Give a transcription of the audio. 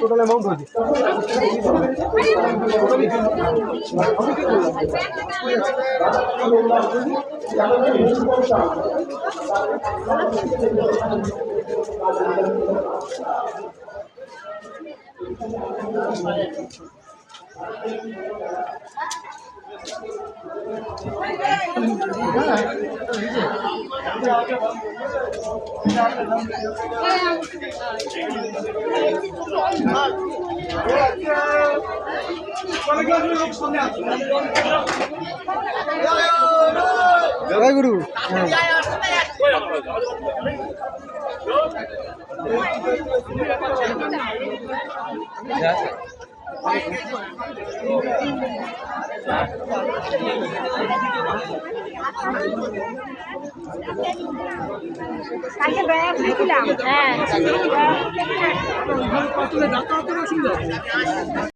Total amount হয়েছে জয় গুরু হ্যাঁ। কালকে ব্যাগ দিয়েছিলাম হ্যাঁ।